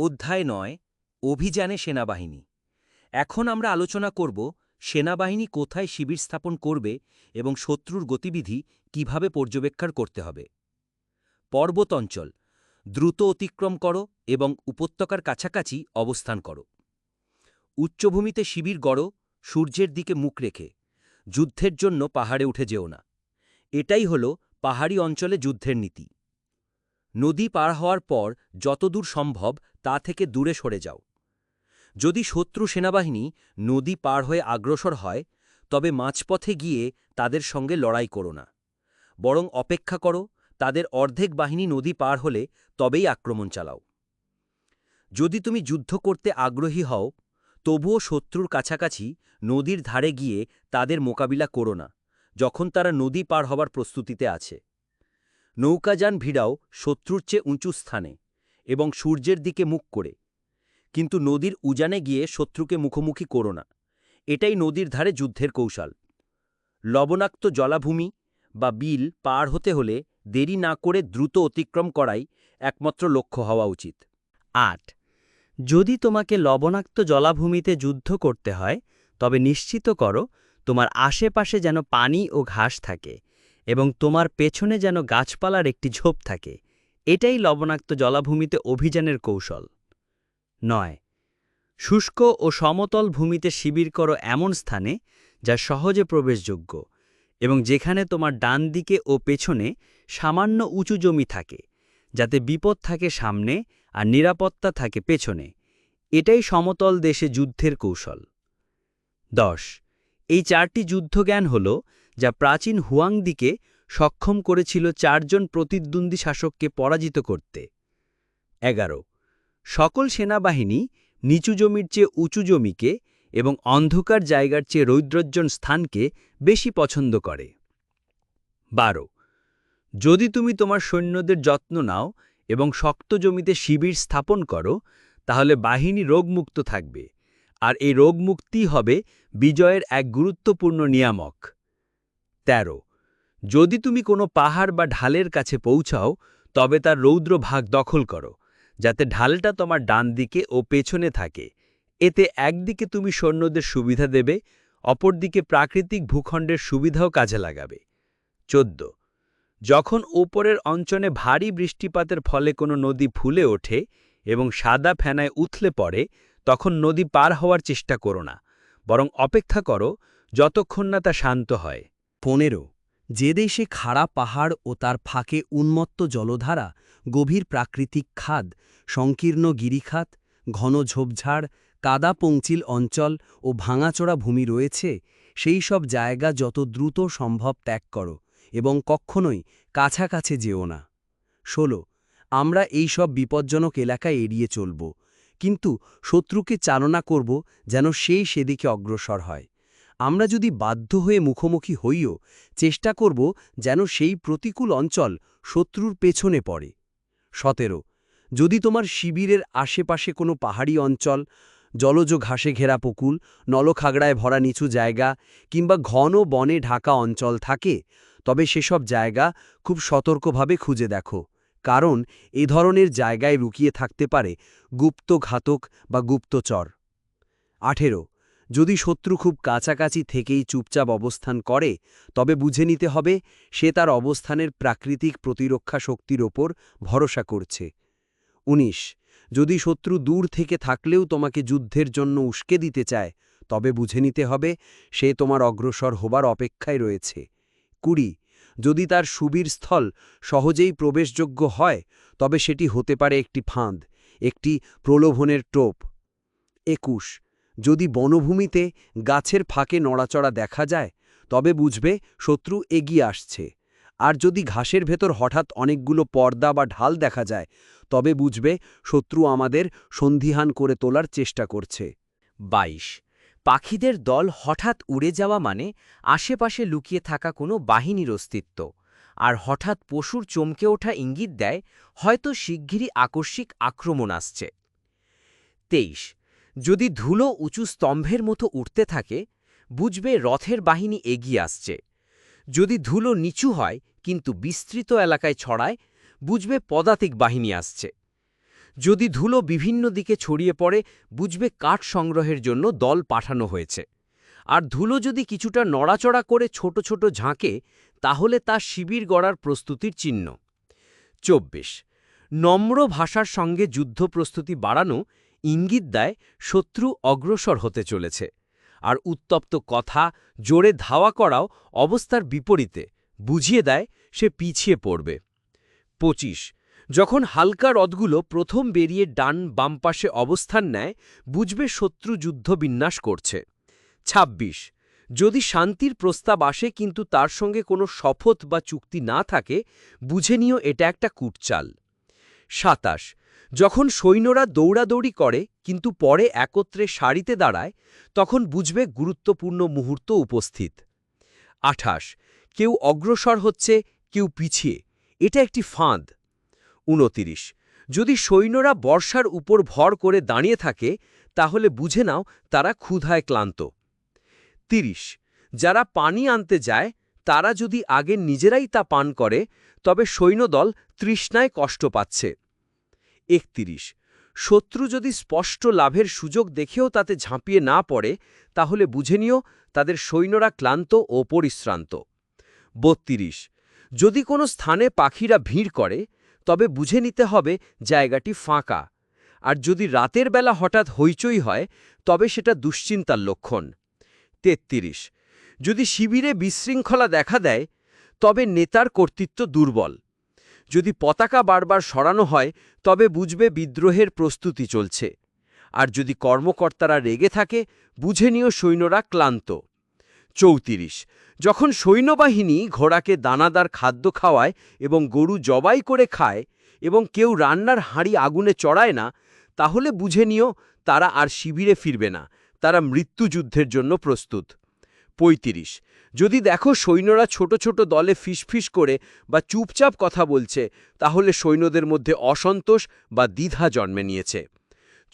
অধ্যায় নয়, অভিযানে সেনাবাহিনী। এখন আমরা আলোচনা করব সেনাবাহিনী কোথায় শিবির স্থাপন করবে এবং শত্রুর গতিবিধি কীভাবে পর্যবেক্ষণ করতে হবে। পর্বত অঞ্চল দ্রুত অতিক্রম করো এবং উপত্যকার কাছাকাছি অবস্থান করো। উচ্চভূমিতে শিবির গড়ো, সূর্যের দিকে মুখ রেখে। যুদ্ধের জন্য পাহাড়ে উঠে যেও না। এটাই হল পাহাড়ি অঞ্চলে যুদ্ধের নীতি। নদী পার হওয়ার পর যতদূর সম্ভব তা থেকে দূরে সরে যাও। যদি শত্রু সেনাবাহিনী নদী পার হয়ে আগ্রসর হয়, তবে মাঝপথে গিয়ে তাদের সঙ্গে লড়াই করো না। বরং অপেক্ষা করো, তাদের অর্ধেক বাহিনী নদী পার হলে তবেই আক্রমণ চালাও। যদি তুমি যুদ্ধ করতে আগ্রহী হও, তবুও শত্রুর কাছাকাছি নদীর ধারে গিয়ে তাদের মোকাবিলা করো না, যখন তারা নদী পার হবার প্রস্তুতিতে আছে। নৌকাযান ভিড়াও শত্রুর চেয়ে উঁচু স্থানে এবং সূর্যের দিকে মুখ করে। কিন্তু নদীর উজানে গিয়ে শত্রুকে মুখোমুখি করো না। এটাই নদীর ধারে যুদ্ধের কৌশল। লবণাক্ত জলাভূমি বা বিল পার হতে হলে দেরি না করে দ্রুত অতিক্রম করাই একমাত্র লক্ষ্য হওয়া উচিত। আট। যদি তোমাকে লবণাক্ত জলাভূমিতে যুদ্ধ করতে হয়, তবে নিশ্চিত করো তোমার আশেপাশে যেন পানি ও ঘাস থাকে। এবং তোমার পেছনে যেন গাছপালার একটি ঝোপ থাকে। এটাই লবণাক্ত জলাভূমিতে অভিযানের কৌশল। নয়। শুষ্ক ও সমতল ভূমিতে শিবির করো এমন স্থানে যা সহজে প্রবেশযোগ্য এবং যেখানে তোমার ডান দিকে ও পেছনে সামান্য উঁচু জমি থাকে, যাতে বিপদ থাকে সামনে আর নিরাপত্তা থাকে পেছনে। এটাই সমতল দেশে যুদ্ধের কৌশল। দশ। এই চারটি যুদ্ধজ্ঞান হল যা প্রাচীন হুয়াংদিকে সক্ষম করেছিল চারজন প্রতিদ্বন্দ্বী শাসককে পরাজিত করতে। এগারো। সকল সেনাবাহিনী নিচু জমির চেয়ে উঁচু জমিকে এবং অন্ধকার জায়গার চেয়ে রৌদ্রজ্জন স্থানকে বেশি পছন্দ করে। বারো। যদি তুমি তোমার সৈন্যদের যত্ন নাও এবং শক্ত জমিতে শিবির স্থাপন করো, তাহলে বাহিনী রোগমুক্ত থাকবে। আর এই রোগমুক্তি হবে বিজয়ের এক গুরুত্বপূর্ণ নিয়ামক। ১৩ যদি তুমি কোনো পাহাড় বা ঢালের কাছে পৌঁছাও, তবে তার রৌদ্র ভাগ দখল করো, যাতে ঢালটা তোমার ডান দিকে ও পেছনে থাকে। এতে একদিকে তুমি সৈন্যদের সুবিধা দেবে, অপরদিকে প্রাকৃতিক ভূখণ্ডের সুবিধাও কাজে লাগাবে। ১৪ যখন ওপরের অঞ্চলে ভারী বৃষ্টিপাতের ফলে কোনো নদী ফুলে ওঠে এবং সাদা ফেনায় উথলে পড়ে, তখন নদী পার হওয়ার চেষ্টা করো না, বরং অপেক্ষা করো যতক্ষণ না তা শান্ত হয়। পনেরো, যে দেশে খাড়া পাহাড় ও তার ফাঁকে উন্মত্ত জলধারা, গভীর প্রাকৃতিক খাদ, সংকীর্ণ গিরিখাত, ঘন ঝোপঝাড়, কাদা পঙ্চিল অঞ্চল ও ভাঙাচোড়া ভূমি রয়েছে, সেই সব জায়গা যত দ্রুত সম্ভব ত্যাগ করো এবং কখনোই কাছাকাছি যেও না। ১৬ আমরা এই সব বিপজ্জনক এলাকায় এড়িয়ে চলব, কিন্তু শত্রুকে চালনা করব যেন সেই সেদিকে অগ্রসর হয়। আমরা যদি বাধ্য হয়ে মুখোমুখি হইও, চেষ্টা করব যেন সেই প্রতিকূল অঞ্চল শত্রুর পেছনে পড়ে। সতেরো, যদি তোমার শিবিরের আশেপাশে কোনো পাহাড়ি অঞ্চল, জলজ ঘাসে ঘেরা পুকুল নলখাগড়ায় ভরা নিচু জায়গা কিংবা ঘন বনে ঢাকা অঞ্চল থাকে, তবে সেসব জায়গা খুব সতর্কভাবে খুঁজে দেখো। কারণ এ ধরনের জায়গায় লুকিয়ে থাকতে পারে গুপ্ত ঘাতক বা গুপ্তচর। আঠেরো যদি শত্রু খুব কাছাকাছি থেকেই চুপচাপ অবস্থান করে, তবে বুঝে নিতে হবে সে তার অবস্থানের প্রাকৃতিক প্রতিরক্ষা শক্তির ওপর ভরসা করছে। ১৯ যদি শত্রু দূর থেকে থাকলেও তোমাকে যুদ্ধের জন্য উস্কে দিতে চায়, তবে বুঝে নিতে হবে সে তোমার অগ্রসর হবার অপেক্ষায় রয়েছে। কুড়ি, যদি তার সুবীর স্থল সহজেই প্রবেশযোগ্য হয়, তবে সেটি হতে পারে একটি ফাঁদ, একটি প্রলোভনের টোপ। একুশ যদি বনভূমিতে গাছের ফাঁকে নড়াচড়া দেখা যায়, তবে বুঝবে শত্রু এগিয়ে আসছে। আর যদি ঘাসের ভেতর হঠাৎ অনেকগুলো পর্দা বা ঢাল দেখা যায়, তবে বুঝবে শত্রু আমাদের সন্ধিহান করে তোলার চেষ্টা করছে। ২২ পাখিদের দল হঠাৎ উড়ে যাওয়া মানে আশেপাশে লুকিয়ে থাকা কোনো বাহিনীর অস্তিত্ব। আর হঠাৎ পশুর চমকে ওঠা ইঙ্গিত দেয়, হয়তো শিগগিরই আকস্মিক আক্রমণ আসছে। তেইশ। যদি ধুলো উঁচু স্তম্ভের মতো উঠতে থাকে, বুঝবে রথের বাহিনী এগিয়ে আসছে। যদি ধুলো নিচু হয়, কিন্তু বিস্তৃত এলাকায় ছড়ায়, বুঝবে পদাতিক বাহিনী আসছে। যদি ধুলো বিভিন্ন দিকে ছড়িয়ে পড়ে, বুঝবে কাঠ সংগ্রহের জন্য দল পাঠানো হয়েছে। আর ধুলো যদি কিছুটা নড়াচড়া করে ছোট ছোট ঝাঁকে, তাহলে তা শিবির গড়ার প্রস্তুতির চিহ্ন। চব্বিশ নম্র ভাষার সঙ্গে যুদ্ধ প্রস্তুতি বাড়ানো ইঙ্গিত দেয় শত্রু অগ্রসর হতে চলেছে, আর উত্তপ্ত কথা জোরে ধাওয়া করাও অবস্থার বিপরীতে, বুঝিয়ে দেয় সে পিছিয়ে পড়বে। পঁচিশ, যখন হালকা রথগুলো প্রথম বেরিয়ে ডান বাম পাশে অবস্থান নেয়, বুঝবে শত্রু যুদ্ধ বিন্যাস করছে। ২৬ যদি শান্তির প্রস্তাব আসে কিন্তু তার সঙ্গে কোনো শপথ বা চুক্তি না থাকে, বুঝে নিও এটা একটা কুটচাল। সাতাশ যখন সৈন্যরা দৌড়াদৌড়ি করে, কিন্তু পরে একত্রে সারিতে দাঁড়ায়, তখন বুঝবে গুরুত্বপূর্ণ মুহূর্ত উপস্থিত। আঠাশ, কেউ অগ্রসর হচ্ছে, কেউ পিছিয়ে। এটা একটি ফাঁদ। উনতিরিশ যদি সৈন্যরা বর্ষার উপর ভর করে দাঁড়িয়ে থাকে, তাহলে বুঝে নাও তারা ক্ষুধায় ক্লান্ত। তিরিশ, যারা পানি আনতে যায়, তারা যদি আগে নিজেরাই তা পান করে, তবে সৈন্যদল তৃষ্ণায় কষ্ট পাচ্ছে। একতিরিশ। শত্রু যদি স্পষ্ট লাভের সুযোগ দেখেও তাতে ঝাঁপিয়ে না পড়ে, তাহলে বুঝে নিও তাদের সৈন্যরা ক্লান্ত ও পরিশ্রান্ত। বত্রিশ। যদি কোনো স্থানে পাখিরা ভিড় করে, তবে বুঝে নিতে হবে জায়গাটি ফাঁকা। আর যদি রাতের বেলা হঠাৎ হইচই হয়, তবে সেটা দুশ্চিন্তার লক্ষণ। তেত্রিশ। যদি শিবিরে বিশৃঙ্খলা দেখা দেয়, তবে নেতার কর্তৃত্ব দুর্বল। যদি পতাকা বারবার সরানো হয়, তবে বুঝবে বিদ্রোহের প্রস্তুতি চলছে। আর যদি কর্মকর্তারা রেগে থাকে, বুঝে নিও সৈন্যরা ক্লান্ত। চৌত্রিশ, যখন সৈন্যবাহিনী ঘোড়াকে দানাদার খাদ্য খাওয়ায় এবং গরু জবাই করে খায় এবং কেউ রান্নার হাঁড়ি আগুনে চড়ায় না, তাহলে বুঝে নিও তারা আর শিবিরে ফিরবে না, তারা মৃত্যুযুদ্ধের জন্য প্রস্তুত। ৩৫ যদি দেখো সৈন্যরা ছোট ছোট দলে ফিসফিস করে বা চুপচাপ কথা বলছে, তাহলে সৈন্যদের মধ্যে অসন্তোষ বা দ্বিধা জন্মে নিয়েছে।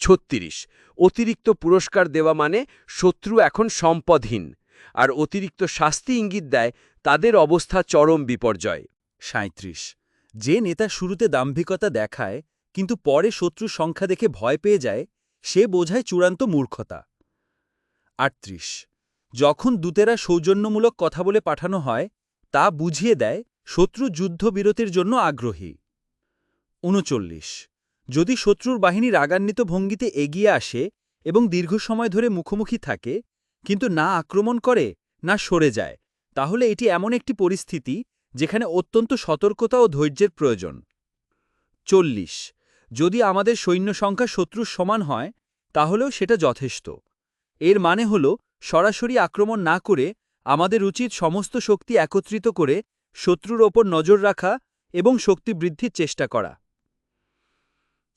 ছত্রিশ। অতিরিক্ত পুরস্কার দেওয়া মানে শত্রু এখন সম্পদহীন, আর অতিরিক্ত শাস্তি ইঙ্গিত দেয় তাদের অবস্থা চরম বিপর্যয়। সাঁত্রিশ যে নেতা শুরুতে দাম্ভিকতা দেখায়, কিন্তু পরে শত্রুর সংখ্যা দেখে ভয় পেয়ে যায়, সে বোঝায় চূড়ান্ত মূর্খতা। আটত্রিশ। যখন দূতেরা সৌজন্যমূলক কথা বলে পাঠানো হয়, তা বুঝিয়ে দেয় শত্রু যুদ্ধবিরতির জন্য আগ্রহী। উনচল্লিশ। যদি শত্রুর বাহিনী রাগান্বিত ভঙ্গিতে এগিয়ে আসে এবং দীর্ঘ সময় ধরে মুখোমুখি থাকে, কিন্তু না আক্রমণ করে, না সরে যায়, তাহলে এটি এমন একটি পরিস্থিতি যেখানে অত্যন্ত সতর্কতা ও ধৈর্যের প্রয়োজন। চল্লিশ। যদি আমাদের সৈন্য সংখ্যা শত্রুর সমান হয়, তাহলেও সেটা যথেষ্ট। এর মানে হল সরাসরি আক্রমণ না করে আমাদের উচিত সমস্ত শক্তি একত্রিত করে শত্রুর ওপর নজর রাখা এবং শক্তি বৃদ্ধির চেষ্টা করা।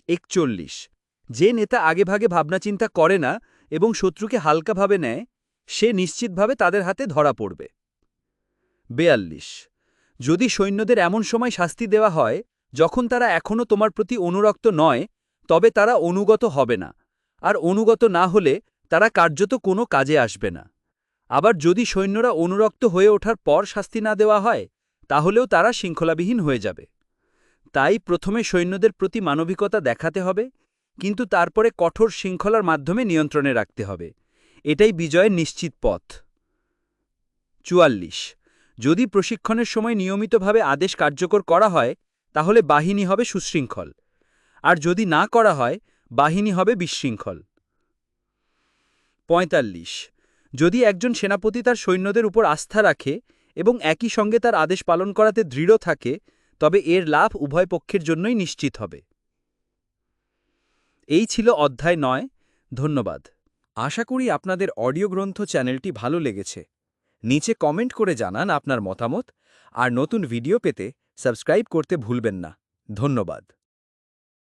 একচল্লিশ। যে নেতা আগেভাগে ভাবনাচিন্তা করে না এবং শত্রুকে হালকাভাবে নেয়, সে নিশ্চিতভাবে তাদের হাতে ধরা পড়বে। বেয়াল্লিশ। যদি সৈন্যদের এমন সময় শাস্তি দেওয়া হয়, যখন তারা এখনও তোমার প্রতি অনুরক্ত নয়, তবে তারা অনুগত হবে না। আর অনুগত না হলে তারা কার্যত কোনো কাজে আসবে না। আবার যদি সৈন্যরা অনুরক্ত হয়ে ওঠার পর শাস্তি না দেওয়া হয়, তাহলেও তারা শৃঙ্খলাবিহীন হয়ে যাবে। তাই প্রথমে সৈন্যদের প্রতি মানবিকতা দেখাতে হবে, কিন্তু তারপরে কঠোর শৃঙ্খলার মাধ্যমে নিয়ন্ত্রণে রাখতে হবে। এটাই বিজয়ের নিশ্চিত পথ। চুয়াল্লিশ। যদি প্রশিক্ষণের সময় নিয়মিতভাবে আদেশ কার্যকর করা হয়, তাহলে বাহিনী হবে সুশৃঙ্খল। আর যদি না করা হয়, বাহিনী হবে বিশৃঙ্খল। পঁয়তাল্লিশ। যদি একজন সেনাপতি তার সৈন্যদের উপর আস্থা রাখে এবং একই সঙ্গে তার আদেশ পালন করাতে দৃঢ় থাকে, তবে এর লাভ উভয় পক্ষের জন্যই নিশ্চিত হবে। এই ছিল অধ্যায় নয়। ধন্যবাদ। আশা করি আপনাদের অডিও গ্রন্থ চ্যানেলটি ভালো লেগেছে। নিচে কমেন্ট করে জানান আপনার মতামত, আর নতুন ভিডিও পেতে সাবস্ক্রাইব করতে ভুলবেন না। ধন্যবাদ।